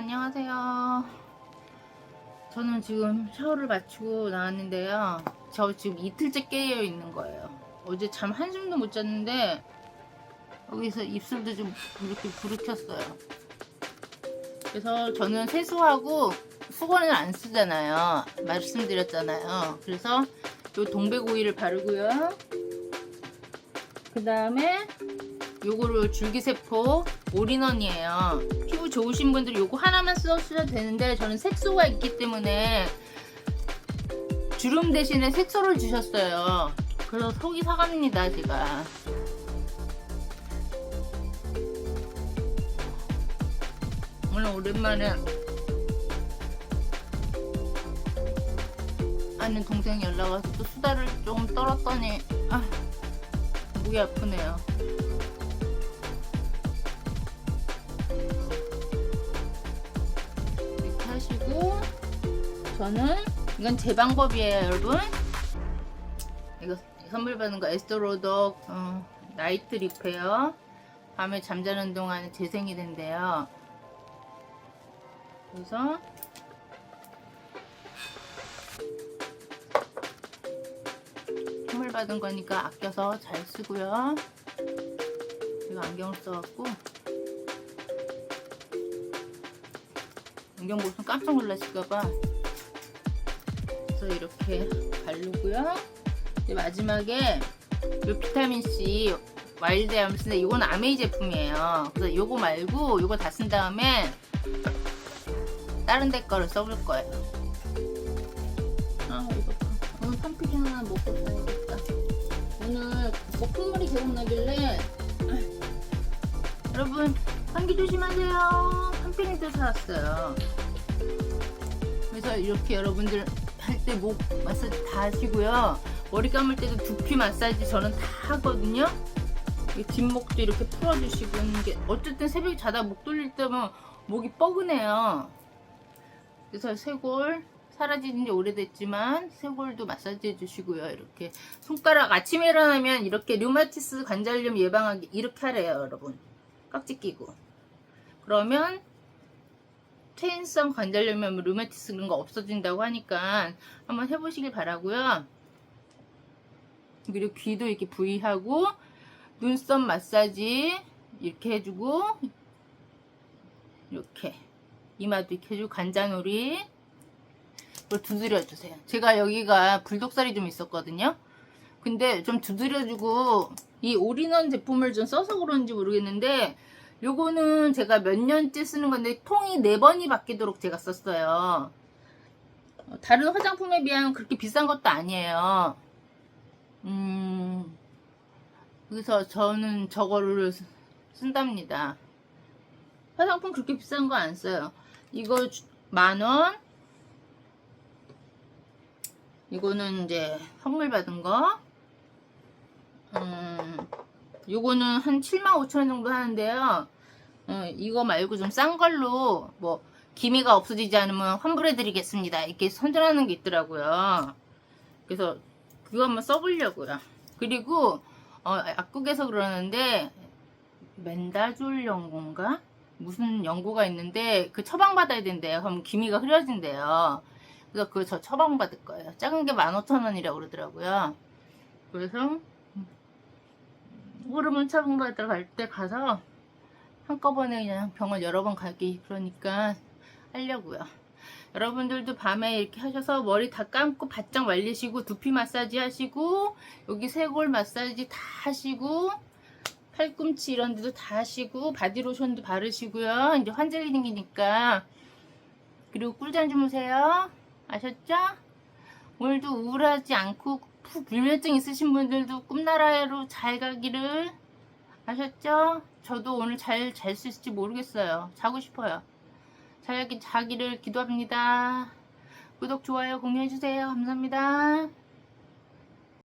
안녕하세요. 저는 지금 샤워를 마치고 나왔는데요. 저 지금 이틀째 깨어 있는 거예요. 어제 잠 한숨도 못 잤는데 여기서 입술도 좀 이렇게 부르켰어요. 그래서 저는 세수하고 수건을 안 쓰잖아요. 말씀드렸잖아요. 그래서 요 동백오일을 바르고요. 그 다음에 요거를 줄기세포 올인원이에요. 피부 좋으신 분들은 요거 하나만 써주셔도 되는데 저는 색소가 있기 때문에 주름 대신에 색소를 주셨어요. 그래서 속이 사갑니다, 제가. 오늘 오랜만에 아는 동생이 연락 와서 또 수다를 조금 떨었더니 아 목이 아프네요. 저는 이건 제 방법이에요, 여러분. 이거 선물 받은 거 에스토로더 어, 나이트 리페어 밤에 잠자는 동안 재생이 된대요. 그래서 선물 받은 거니까 아껴서 잘 쓰고요. 제가 안경을 써갖고 안경 보시면 깜짝 놀라실까봐 그래서 이렇게 바르고요. 이제 마지막에 요 비타민 C 와일드 암스인데 이건 아메이 제품이에요. 그래서 요거 말고 요거 다 쓴 다음에 다른 데 거를 써볼 거예요. 아 이거 봐. 오늘 판피기 하나 먹고 가야겠다. 오늘 거품물이 계속 나길래 아, 여러분 감기 조심하세요. 판피기도 사왔어요. 그래서 이렇게 여러분들 할 때 목 마사지 다 하시고요. 머리 감을 때도 두피 마사지 저는 다 하거든요. 이 뒷목도 이렇게 풀어주시고 하는 게 어쨌든 새벽에 자다 목 돌릴 때면 목이 뻐근해요. 그래서 쇄골 사라진 지 오래됐지만 쇄골도 마사지 해주시고요. 이렇게 손가락 아침에 일어나면 이렇게 류마티스 관절염 예방하기 이렇게 하래요, 여러분. 깍지 끼고. 그러면 퇴행성 관절염, 류마티스 그런 거 없어진다고 하니까 한번 해보시길 바라고요. 그리고 귀도 이렇게 부위하고 눈썹 마사지 이렇게 해주고 이렇게 이마도 이렇게 해주고 관자놀이 이걸 두드려주세요. 제가 여기가 불독살이 좀 있었거든요. 근데 좀 두드려주고 이 올인원 제품을 좀 써서 그런지 모르겠는데 요거는 제가 몇 년째 쓰는 건데 통이 네 번이 바뀌도록 제가 썼어요. 어, 다른 화장품에 비하면 그렇게 비싼 것도 아니에요. 음, 그래서 저는 저거를 쓰- 쓴답니다. 화장품 그렇게 비싼 거 안 써요. 이거 주- 만 원. 이거는 이제 선물 받은 거. 음, 요거는 한 7만 5천 원 정도 하는데요. 어, 이거 말고 좀 싼 걸로 뭐 기미가 없어지지 않으면 환불해 드리겠습니다. 이렇게 선전하는 게 있더라고요. 그래서 그거 한번 써보려고요. 그리고 어, 약국에서 그러는데 멘다졸 연고인가? 무슨 연고가 있는데 그 처방받아야 된대요. 그럼 기미가 흐려진대요. 그래서 그거 저 처방받을 거예요. 작은 게 15,000원이라고 그러더라고요. 그래서 호르몬 처방받으러 갈 때 가서 한꺼번에 그냥 병원 여러 번 가기 그러니까 하려고요. 여러분들도 밤에 이렇게 하셔서 머리 다 감고 바짝 말리시고 두피 마사지 하시고 여기 쇄골 마사지 다 하시고 팔꿈치 이런 데도 다 하시고 바디로션도 바르시고요. 이제 환절기 생기니까 그리고 꿀잠 주무세요. 아셨죠? 오늘도 우울하지 않고 푹 불면증 있으신 분들도 꿈나라로 잘 가기를 아셨죠? 저도 오늘 잘 잘 수 있을지 모르겠어요. 자고 싶어요. 잘 자기를 기도합니다. 구독, 좋아요, 공유해주세요. 감사합니다.